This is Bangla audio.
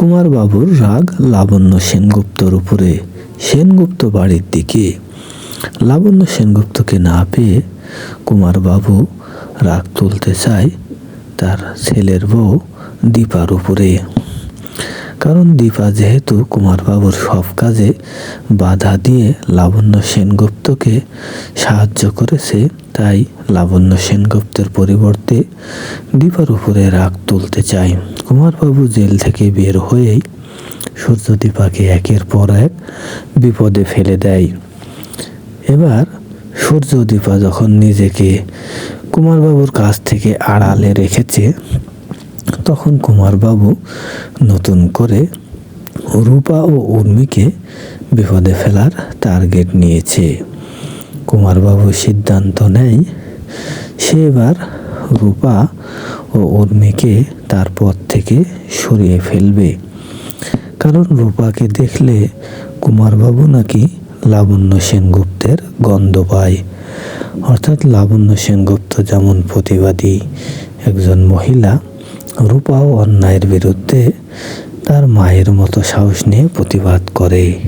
কুমারবাবুর রাগ লাবণ্য সেনগুপ্তর উপরে। সেনগুপ্ত বাড়ির দিকে। লাবণ্য সেনগুপ্তকে না পেয়ে কুমারবাবু রাগ তুলতে চায় তার ছেলের বউ দীপার উপরে। কারণ দীপা যেহেতু কুমারবাবুর সব কাজে বাধা দিয়ে লাবণ্য সেনগুপ্তকে সাহায্য করেছে, তাই লাবণ্য সেনগুপ্তের পরিবর্তে দীপার উপরে রাগ তুলতে চায়। কুমারবাবু জেল থেকে বের হয়েই সূর্যদীপাকে একের পর এক বিপদে ফেলে দেয়। এবার সূর্যদীপা যখন নিজেকে কুমারবাবুর কাছ থেকে আড়ালে রেখেছে, তখন কুমারবাবু নতুন করে রূপা ও উর্মিকে বিপদে ফেলার টার্গেট নিয়েছে। কুমারবাবু সিদ্ধান্ত নেয়, সে এবার রূপা ও উর্মিকে তার পথ থেকে সরিয়ে ফেলবে। কারণ রূপাকে দেখলে কুমারবাবু নাকি লাবণ্য সেনগুপ্তের গন্ধ পায়। অর্থাৎ লাবণ্য সেনগুপ্ত যেমন প্রতিবাদী একজন মহিলা, রূপাও অন্যায়ের বিরুদ্ধে তার মায়ের মতো সাহস নিয়ে প্রতিবাদ করে।